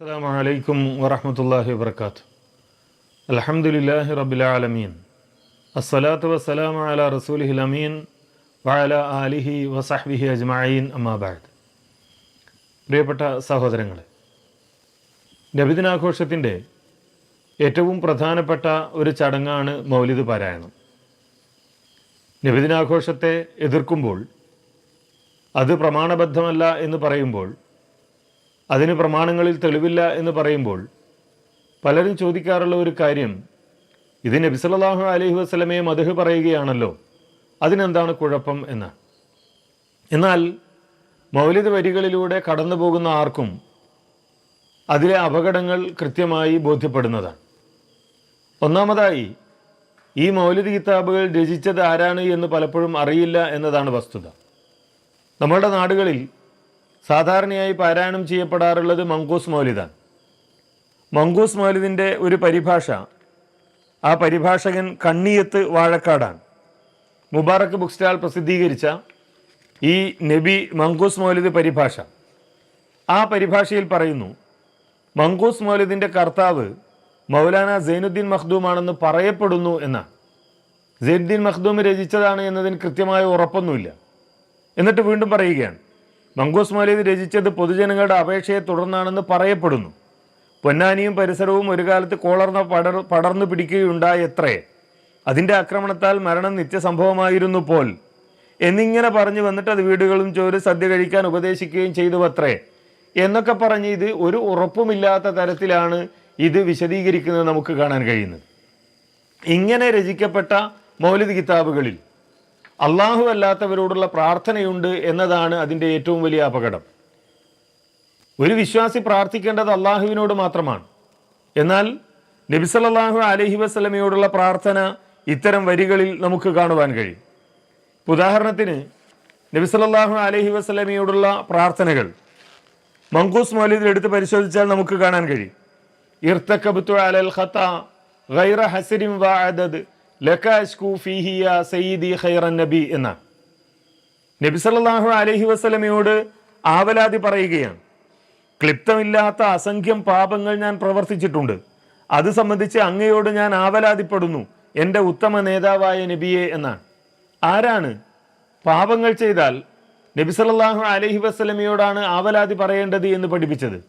السلام عليكم ورحمة الله وبركاته الحمد لله رب العالمين الصلاة والسلام على رسوله الأمين وعلى آله وصحبه أجمعين أما بعد പ്രിയപ്പെട്ട സഹോദരങ്ങളെ നബിദിനാഘോഷത്തിൻ്റെ ഏറ്റവും പ്രധാനപ്പെട്ട ഒരു ചടങ്ങാണ് മൗലിദ് പാരായണം നബിദിനാഘോഷത്തെ എതിർക്കുമ്പോൾ അത് പ്രമാണബദ്ധമല്ല എന്ന് പറയുമ്പോൾ അതിന് പ്രമാണങ്ങളിൽ തെളിവില്ല എന്ന് പറയുമ്പോൾ പലരും ചോദിക്കാറുള്ള ഒരു കാര്യം ഇത് നബി അലഹി അലൈഹി വസല്ലമയെ മധു പറയുകയാണല്ലോ അതിനെന്താണ് കുഴപ്പം എന്ന്? എന്നാൽ മൗലിദ് വരികളിലൂടെ കടന്നു പോകുന്ന ആർക്കും അതിലെ അപകടങ്ങൾ കൃത്യമായി ബോധ്യപ്പെടുന്നതാണ്. ഒന്നാമതായി ഈ മൗലിദ് കിതാബുകൾ രചിച്ചത് ആരാണ് എന്ന് പലപ്പോഴും അറിയില്ല എന്നതാണ് വസ്തുത. നമ്മളുടെ നാടുകളിൽ സാധാരണയായി പാരായണം ചെയ്യപ്പെടാറുള്ളത് മങ്കൂസ് മൗലിദാണ്. മങ്കൂസ് മൗലിദിന്റെ ഒരു പരിഭാഷ ആ പരിഭാഷകൻ കണ്ണിയത്ത് വാഴക്കാടാണ്. മുബാറക്ക് ബുക്ക് സ്റ്റാൾ പ്രസിദ്ധീകരിച്ച ഈ നബി മങ്കൂസ് മൗലിദ് പരിഭാഷ. ആ പരിഭാഷയിൽ പറയുന്നു മങ്കൂസ് മൗലിദിന്റെ കർത്താവ് മൗലാന സൈനുദ്ദീൻ മഖ്ദൂമാണെന്ന് പറയപ്പെടുന്നു എന്നാണ്. സൈനുദ്ദീൻ മഖ്ദൂം രചിച്ചതാണ് എന്നതിന് കൃത്യമായ ഉറപ്പൊന്നുമില്ല. എന്നിട്ട് വീണ്ടും പറയുകയാണ് മങ്കൂസ് മൗലിദ് രചിച്ചത് പൊതുജനങ്ങളുടെ അപേക്ഷയെ തുടർന്നാണെന്ന് പറയപ്പെടുന്നു. പൊന്നാനിയും പരിസരവും ഒരു കാലത്ത് കോളർന്ന പടർ പടർന്നു പിടിക്കുകയുണ്ടായത്രേ. അതിന്റെ ആക്രമണത്താൽ മരണം നിത്യസംഭവമായിരുന്നു പോൽ. എന്നിങ്ങനെ പറഞ്ഞു വന്നിട്ട് അത് വീടുകളും ചോര് സദ്യ കഴിക്കാൻ ഉപദേശിക്കുകയും ചെയ്തു അത്രേ എന്നൊക്കെ പറഞ്ഞ് ഇത് ഒരു ഉറപ്പുമില്ലാത്ത തരത്തിലാണ് ഇത് വിശദീകരിക്കുന്നത് നമുക്ക് കാണാൻ കഴിയുന്നത്. ഇങ്ങനെ രചിക്കപ്പെട്ട മൗലിദ് കിതാബുകളിൽ അള്ളാഹു അല്ലാത്തവരോടുള്ള പ്രാർത്ഥനയുണ്ട് എന്നതാണ് അതിന്റെ ഏറ്റവും വലിയ അപകടം. ഒരു വിശ്വാസി പ്രാർത്ഥിക്കേണ്ടത് അള്ളാഹുവിനോട് മാത്രമാണ്. എന്നാൽ നബിസലല്ലാഹു അലഹി വസ്ലമയോടുള്ള പ്രാർത്ഥന ഇത്തരം വരികളിൽ നമുക്ക് കാണുവാൻ കഴിയും. ഉദാഹരണത്തിന് നബിസലല്ലാഹു അലഹി വസ്ലമയോടുള്ള പ്രാർത്ഥനകൾ മങ്കൂസ് മൗലിദിൽ എടുത്ത് പരിശോധിച്ചാൽ നമുക്ക് കാണാൻ കഴിയും. ഇർത്തക്കബുത്തു അലൽ ഖത്ത ഗൈറ ഹസരിം വഅദദ് സയ്യിദി നബി നബി സല്ലല്ലാഹു അലൈഹി വസല്ലമയോട് ആവലാതി പറയുകയാണ്. ക്ലിപ്തമില്ലാത്ത അസംഖ്യം പാപങ്ങൾ ഞാൻ പ്രവർത്തിച്ചിട്ടുണ്ട്. അത് സംബന്ധിച്ച് അങ്ങയോട് ഞാൻ ആവലാതിപ്പെടുന്നു. എന്റെ ഉത്തമ നേതാവായ നബിയെ എന്നാണ്. ആരാണ്? പാപങ്ങൾ ചെയ്താൽ നബി സല്ലല്ലാഹു അലഹി വസ്ലമയോടാണ് ആവലാതി പറയേണ്ടത് എന്ന് പഠിപ്പിച്ചത്.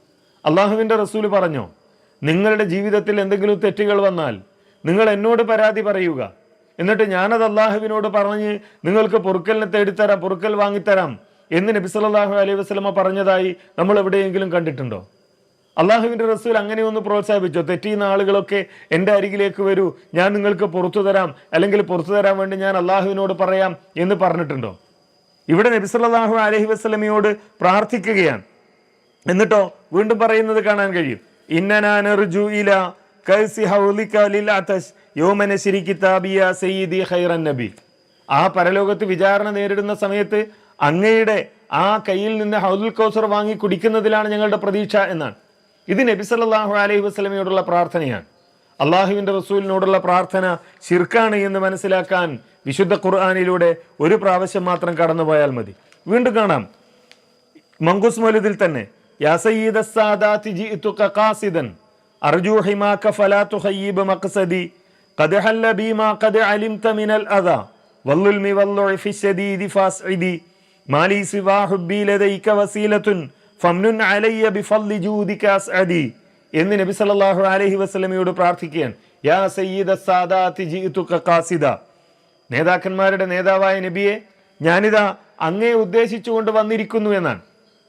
അള്ളാഹുവിന്റെ റസൂൽ പറഞ്ഞോ? നിങ്ങളുടെ ജീവിതത്തിൽ എന്തെങ്കിലും തെറ്റുകൾ വന്നാൽ നിങ്ങൾ എന്നോട് പരാതി പറയുക. എന്നിട്ട് ഞാനത് അള്ളാഹുവിനോട് പറഞ്ഞ് നിങ്ങൾക്ക് പൊറുക്കലിനെ തേടിത്തരാം പൊറുക്കൽ വാങ്ങിത്തരാം എന്ന് നബി സല്ലാഹു അലൈഹി വസ്ലമ പറഞ്ഞതായി നമ്മൾ എവിടെയെങ്കിലും കണ്ടിട്ടുണ്ടോ? അള്ളാഹുവിന്റെ റസൂൽ അങ്ങനെ ഒന്ന് പ്രോത്സാഹിപ്പിച്ചോ? തെറ്റിയുന്ന ആളുകളൊക്കെ എന്റെ അരികിലേക്ക് വരൂ ഞാൻ നിങ്ങൾക്ക് പുറത്തു തരാം അല്ലെങ്കിൽ പുറത്തു തരാൻ വേണ്ടി ഞാൻ അള്ളാഹുവിനോട് പറയാം എന്ന് പറഞ്ഞിട്ടുണ്ടോ? ഇവിടെ നബി സല്ലാഹു അലഹി വസ്ലമിയോട് പ്രാർത്ഥിക്കുകയാണ്. എന്നിട്ടോ വീണ്ടും പറയുന്നത് കാണാൻ കഴിയും. ഇന്നനാനർജു ഇല ആ പരലോകത്ത് വിചാരണ നേരിടുന്ന സമയത്ത് അങ്ങയുടെ ആ കയ്യിൽ നിന്ന് ഹൗദുൽ കൗസർ വാങ്ങി കുടിക്കുന്നതിലാണ് ഞങ്ങളുടെ പ്രതീക്ഷ എന്നാണ്. ഇത് നബി സല്ലാഹു അലൈഹി വസ്ലമയോടുള്ള പ്രാർത്ഥനയാണ്. അള്ളാഹുവിന്റെ റസൂലിനോടുള്ള പ്രാർത്ഥന ശിർക്കാണ് എന്ന് മനസ്സിലാക്കാൻ വിശുദ്ധ ഖുർആാനിലൂടെ ഒരു പ്രാവശ്യം മാത്രം കടന്നുപോയാൽ മതി. വീണ്ടും കാണാം. മങ്കുസ് മൗലിദിൽ തന്നെ യാ എന്ന് നബി സല്ലല്ലാഹു അലൈഹി വസല്ലമയോട് പ്രാർത്ഥിക്കുകയാണ്. യാ സയ്യിദ ഖാസിദ. നേതാക്കന്മാരുടെ നേതാവായ നബിയെ ഞാനിതാ അങ്ങേ ഉദ്ദേശിച്ചുകൊണ്ട് വന്നിരിക്കുന്നു എന്നാണ്.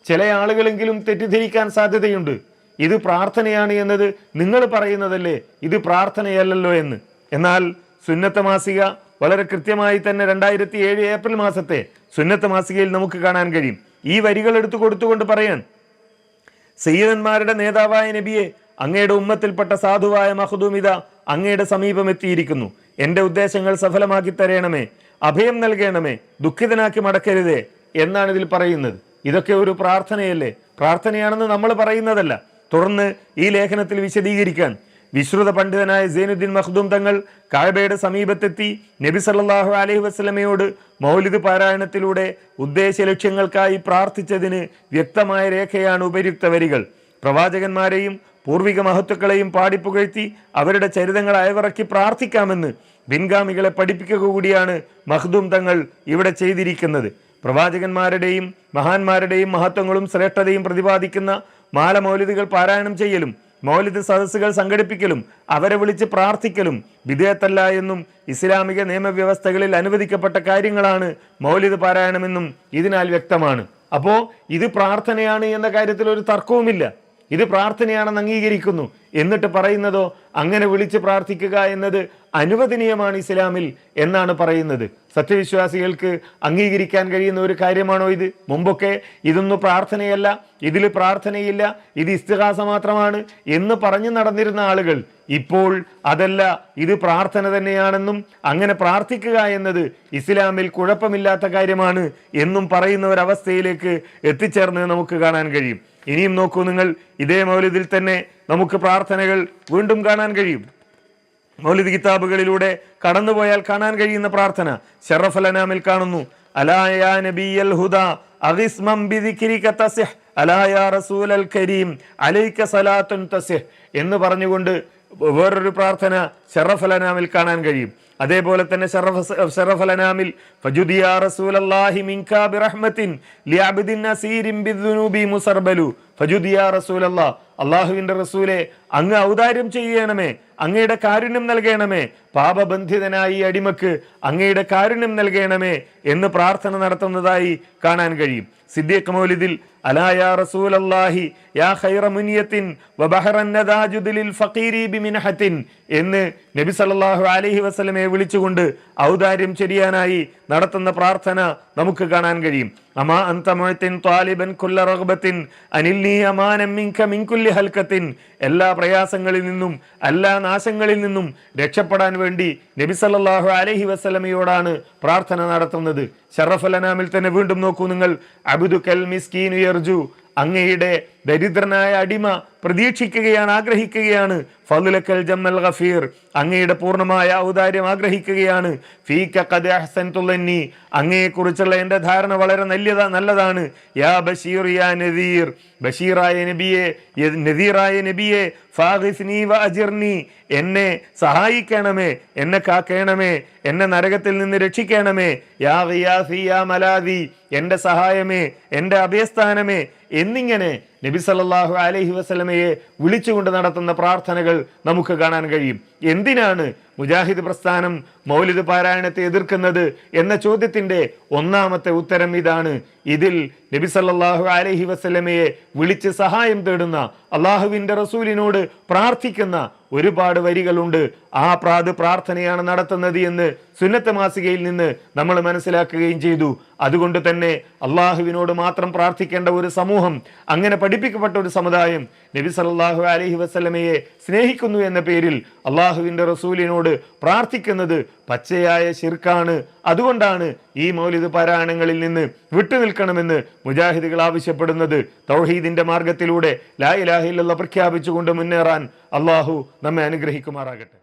ചില ആളുകളെങ്കിലും തെറ്റിദ്ധരിക്കാൻ സാധ്യതയുണ്ട്. ഇത് പ്രാർത്ഥനയാണ് എന്നത് നിങ്ങൾ പറയുന്നതല്ലേ? ഇത് പ്രാർത്ഥനയല്ലല്ലോ എന്ന്. എന്നാൽ സുന്നത്ത മാസിക വളരെ കൃത്യമായി തന്നെ രണ്ടായിരത്തി ഏഴ് ഏപ്രിൽ മാസത്തെ സുന്നത്ത മാസികയിൽ നമുക്ക് കാണാൻ കഴിയും. ഈ വരികൾ എടുത്തു കൊടുത്തുകൊണ്ട് പറയാൻ. സയ്യിദന്മാരുടെ നേതാവായ നബിയെ അങ്ങയുടെ ഉമ്മത്തിൽപ്പെട്ട സാധുവായ മഹദൂമിത അങ്ങയുടെ സമീപം എത്തിയിരിക്കുന്നു. എന്റെ ഉദ്ദേശങ്ങൾ സഫലമാക്കി തരയണമേ അഭയം നൽകണമേ ദുഃഖിതനാക്കി മടക്കരുതേ എന്നാണ് ഇതിൽ പറയുന്നത്. ഇതൊക്കെ ഒരു പ്രാർത്ഥനയല്ലേ? പ്രാർത്ഥനയാണെന്ന് നമ്മൾ പറയുന്നതല്ല. തുടർന്ന് ഈ ലേഖനത്തിൽ വിശദീകരിക്കാൻ വിശ്രുത പണ്ഡിതനായ സൈനുദ്ദീൻ മഖ്ദൂം തങ്ങൾ കായബയുടെ സമീപത്തെത്തി നബി സല്ലാഹു അലഹി വസ്ലമയോട് മൗലിദ് പാരായണത്തിലൂടെ ഉദ്ദേശ ലക്ഷ്യങ്ങൾക്കായി പ്രാർത്ഥിച്ചതിന് വ്യക്തമായ രേഖയാണ് ഉപയുക്ത വരികൾ. പ്രവാചകന്മാരെയും പൂർവിക മഹത്വക്കളെയും പാടിപ്പുകഴ്ത്തി അവരുടെ ചരിതങ്ങൾ അയവിറക്കി പ്രാർത്ഥിക്കാമെന്ന് പിൻഗാമികളെ പഠിപ്പിക്കുക കൂടിയാണ് മഹ്ദൂം തങ്ങൾ ഇവിടെ ചെയ്തിരിക്കുന്നത്. പ്രവാചകന്മാരുടെയും മഹാന്മാരുടെയും മഹത്വങ്ങളും ശ്രേഷ്ഠതയും പ്രതിപാദിക്കുന്ന മാല മൗലിദുകൾ പാരായണം ചെയ്യലും മൗലിദ് സദസ്സുകൾ സംഘടിപ്പിക്കലും അവരെ വിളിച്ച് പ്രാർത്ഥിക്കലും വിധേയത്തല്ല എന്നും ഇസ്ലാമിക നിയമവ്യവസ്ഥകളിൽ അനുവദിക്കപ്പെട്ട കാര്യങ്ങളാണ് മൗലിദ് പാരായണമെന്നും ഇതിനാൽ വ്യക്തമാണ്. അപ്പോൾ ഇത് പ്രാർത്ഥനയാണ് എന്ന കാര്യത്തിൽ ഒരു തർക്കവുമില്ല. ഇത് പ്രാർത്ഥനയാണെന്ന് അംഗീകരിക്കുന്നു. എന്നിട്ട് പറയുന്നതോ അങ്ങനെ വിളിച്ച് പ്രാർത്ഥിക്കുക എന്നത് അനുവദനീയമാണ് ഇസ്ലാമിൽ എന്നാണ് പറയുന്നത്. സത്യവിശ്വാസികൾക്ക് അംഗീകരിക്കാൻ കഴിയുന്ന ഒരു കാര്യമാണോ ഇത്? മുമ്പൊക്കെ ഇതൊന്നും പ്രാർത്ഥനയല്ല ഇതിൽ പ്രാർത്ഥനയില്ല ഇത് ഇസ്തിഹാസ മാത്രമാണ് എന്ന് പറഞ്ഞു നടന്നിരുന്ന ആളുകൾ ഇപ്പോൾ അതല്ല ഇത് പ്രാർത്ഥന തന്നെയാണെന്നും അങ്ങനെ പ്രാർത്ഥിക്കുക എന്നത് ഇസ്ലാമിൽ കുഴപ്പമില്ലാത്ത കാര്യമാണ് എന്നും പറയുന്ന ഒരവസ്ഥയിലേക്ക് എത്തിച്ചേർന്ന് നമുക്ക് കാണാൻ കഴിയും. ഇനിയും നോക്കൂ നിങ്ങൾ ഇതേ മൗലിതിൽ തന്നെ നമുക്ക് പ്രാർത്ഥനകൾ വീണ്ടും കാണാൻ കഴിയും. മൗലിദ് കിതാബുകളിലൂടെ കടന്നുപോയാൽ കാണാൻ കഴിയുന്ന പ്രാർത്ഥന ഷറഫലനാമിൽ കാണുന്നു. അലായ നബിയൽ ഹുദ അവിസ്മം ബിദിക്രിക തസിഹ് അലായ റസൂലൽ കരീം അലൈക സലാത്തുൻ തസിഹ് എന്ന് പറഞ്ഞുകൊണ്ട് വേറൊരു പ്രാർത്ഥന ഷറഫലനാമിൽ കാണാൻ കഴിയും. അതേപോലെ തന്നെ ഷറഫലനാമിൽ ഫജുദിയ റസൂലല്ലാഹി മിൻകാ ബിറഹ്മത്തിൻ ലിഅബ്ദിൻ നസീരിൻ മുസർബലു. ഫജുദിയ റസൂലല്ലാ അള്ളാഹുവിന്റെ റസൂലെ അങ്ങ് ഔദാര്യം ചെയ്യണമേ അങ്ങയുടെ കാരുണ്യം നൽകണമേ പാപബന്ധിതനായി അടിമക്ക് അങ്ങയുടെ കാരുണ്യം നൽകണമേ എന്ന് പ്രാർത്ഥന നടത്തുന്നതായി കാണാൻ കഴിയും. സിദ്ദീഖ് മൗലിദിൽ അലായ റസൂലല്ലാഹി യാ ഖൈറ എന്ന് നബി സല്ലല്ലാഹു അലൈഹി വസല്ലമയെ വിളിച്ചുകൊണ്ട് ഔദാര്യം ചെരിയാനായി നടത്തുന്ന പ്രാർത്ഥന നമുക്ക് കാണാൻ കഴിയും. അമാ അന്ത മുഅത്തിൻ ത്വാലിബൻ കുല്ല മിങ്ക എല്ലാ പ്രയാസങ്ങളിൽ നിന്നും എല്ലാ നാശങ്ങളിൽ നിന്നും രക്ഷപ്പെടാൻ വേണ്ടി നബി സല്ലാഹു അലഹി വസ്ലമയോടാണ് പ്രാർത്ഥന നടത്തുന്നത്. ഷറഫലനാമിൽ തന്നെ വീണ്ടും നോക്കൂ നിങ്ങൾ. അബുദു കൽ മിസ്കീൻ യർജു. അങ്ങയുടെ ദരിദ്രനായ അടിമ പ്രതീക്ഷിക്കുകയാണ് ആഗ്രഹിക്കുകയാണ്. ഫലുലക്കൽ ജമ്മൽ ഗഫീർ അങ്ങയുടെ പൂർണമായ ഔദാര്യം ആഗ്രഹിക്കുകയാണ്. ഫീക ഖദ് അഹ്സൻതുല്ലന്നി അങ്ങയെക്കുറിച്ചുള്ള എന്റെ ധാരണ വളരെ നല്ലതാ നല്ലതാണ്. യാ ബഷീർ യാ നദീർ ബഷീറായ നബിയെ നദീറായ നബിയെ ഫാഹിസ്നി വ അജിർനി എന്നെ സഹായിക്കണമേ എന്നെ കാക്കണമേ എന്നെ നരകത്തിൽ നിന്ന് രക്ഷിക്കണമേ. യാ ഗിയാസി യാ മലാദി എന്റെ സഹായമേ എന്റെ അഭയസ്ഥാനമേ എന്നിങ്ങനെ നബി സല്ലാഹു അലഹി വസ്ലമയെ വിളിച്ചുകൊണ്ട് നടത്തുന്ന പ്രാർത്ഥനകൾ നമുക്ക് കാണാൻ കഴിയും. എന്തിനാണ് മുജാഹിദ് പ്രസ്ഥാനം മൗലിദ് പാരായണത്തെ എതിർക്കുന്നത് എന്ന ചോദ്യത്തിന്റെ ഒന്നാമത്തെ ഉത്തരം ഇതാണ്. ഇതിൽ നബി സല്ലാഹു അലഹി വസ്ലമയെ വിളിച്ച് സഹായം തേടുന്ന അള്ളാഹുവിന്റെ റസൂലിനോട് പ്രാർത്ഥിക്കുന്ന ഒരുപാട് വരികളുണ്ട്. ആ പ്രാത് പ്രാർത്ഥനയാണ് നടത്തുന്നത് എന്ന് സുന്നത്ത് മാസികയിൽ നിന്ന് നമ്മൾ മനസ്സിലാക്കുകയും ചെയ്തു. അതുകൊണ്ട് തന്നെ അള്ളാഹുവിനോട് മാത്രം പ്രാർത്ഥിക്കേണ്ട ഒരു സമൂഹം അങ്ങനെ പഠിപ്പിക്കപ്പെട്ട ഒരു സമുദായം നബി സല്ലാഹു അലഹി വസ്ലമയെ സ്നേഹിക്കുന്നു എന്ന പേരിൽ അള്ളാഹുവിന്റെ റസൂലിനോട് പ്രാർത്ഥിക്കുന്നത് പച്ചയായ ശിർക്കാണ്. അതുകൊണ്ടാണ് ഈ മൗലിദ് പാരായണങ്ങളിൽ നിന്ന് വിട്ടുനിൽക്കണമെന്ന് മുജാഹിദുകൾ ആവശ്യപ്പെടുന്നത്. തൗഹീദിന്റെ മാർഗത്തിലൂടെ ലാ ഇലാഹില്ല പ്രഖ്യാപിച്ചുകൊണ്ട് മുന്നേറാൻ അള്ളാഹു നമ്മെ അനുഗ്രഹിക്കുമാറാകട്ടെ.